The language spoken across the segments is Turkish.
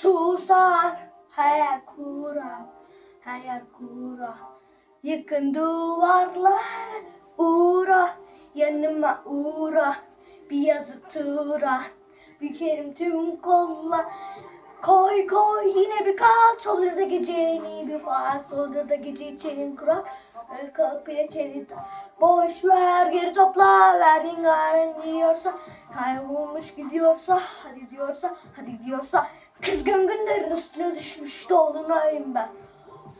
Susar. Hayal kurar Hayal kurar Yıkın duvarlar Uğra. Yanıma uğra Bir yazı tura Bükerim tüm kollar Koy koy yine bir kaç olur da gece yeni bir faal olur da gece içerin kurak kapıya çelit Boş ver geri topla. Verdiğin gayrın diyorsa Kaybolmuş gidiyorsa hadi diyorsa hadi gidiyorsa. Kız göngünlerin üstüne düşmüş dolunayım ben.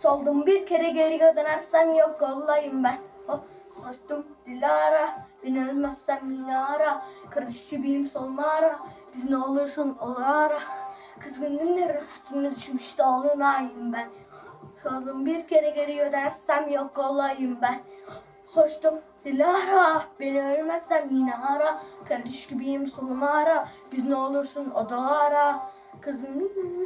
Soldum bir kere geri dönersen yok olayım ben. Oh, Saçtım Dilara Beni ölmezsen minara. Kardeş gibiyim solmara Biz ne olursun olara. Kızgın günler üstüne düşmüş dolunayım ben Soldum bir kere geri dönersem yok olayım ben. Koştum Dilara Beni ölmezsem yine ara. Kardeş gibiyim solmara Biz ne olursun odalara Kızgın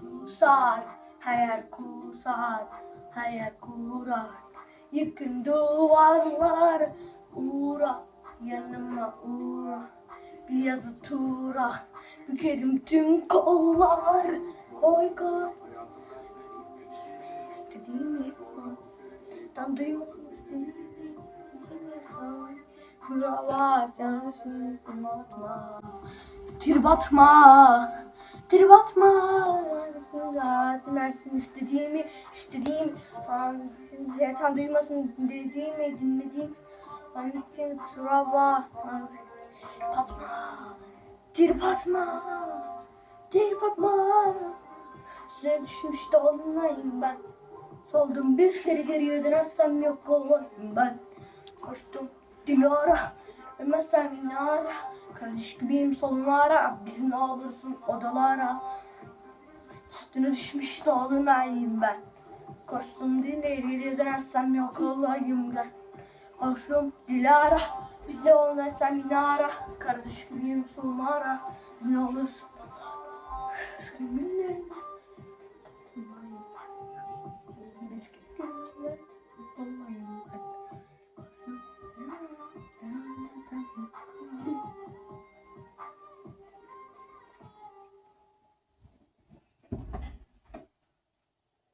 Susar, hayal kusar, hayal kurar. Yıkın duvarlar, uğra, yanıma uğra. Bir yazı tura, bükerim tüm kollar. Koy koy. İstediğimi. Tam duymasın istediğimi. Kuralar, yansın, atma. Trip atma. Trip atma. Dinlersin istediğimi, istediğim. Sana şeytan duymasın dediğimi, dinlediğim. Ben için kusura bakma. Atma. Trip atma. Trip atma. Üstüne düşmüş dolunayım ben. Soldum bir kere geriye dönersem yok olayım ben. Koştum Dilara. Ölmezsem yine ara. Kardeş gibiyim solunlara. Biz ne olursun odalara. Üstüne düşmüş dolunayım ben. Koştum dileriyle dönersem yok olayım ben. Koştum Dilara. Bize olmazsam yine ara. Kardeş gibiyim solunlara. Biz ne olursun. Günlerim